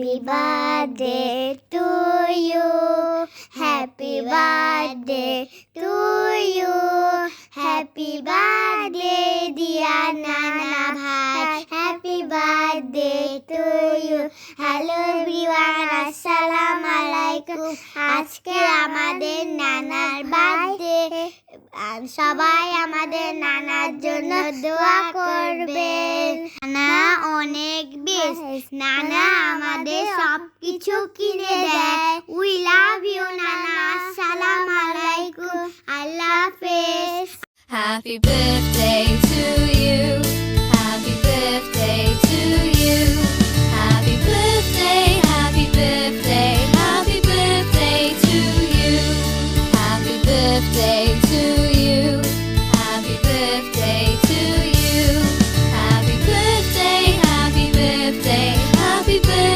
Happy birthday to you. Happy birthday to you. Happy birthday, dear Nana Bhai. Happy birthday to you. Hello everyone আসসালামু আলাইকুম আজকে আমাদের নানার birthday সবাই আমাদের নানার জন্য দোয়া অনেক বেশ নানা আমাদের সব কিছু কিনে দেয়। উই লাভ ইউ নানা। সালাম আলাইকুম। আল্লাহ হাফেজ। Birthday to to happy.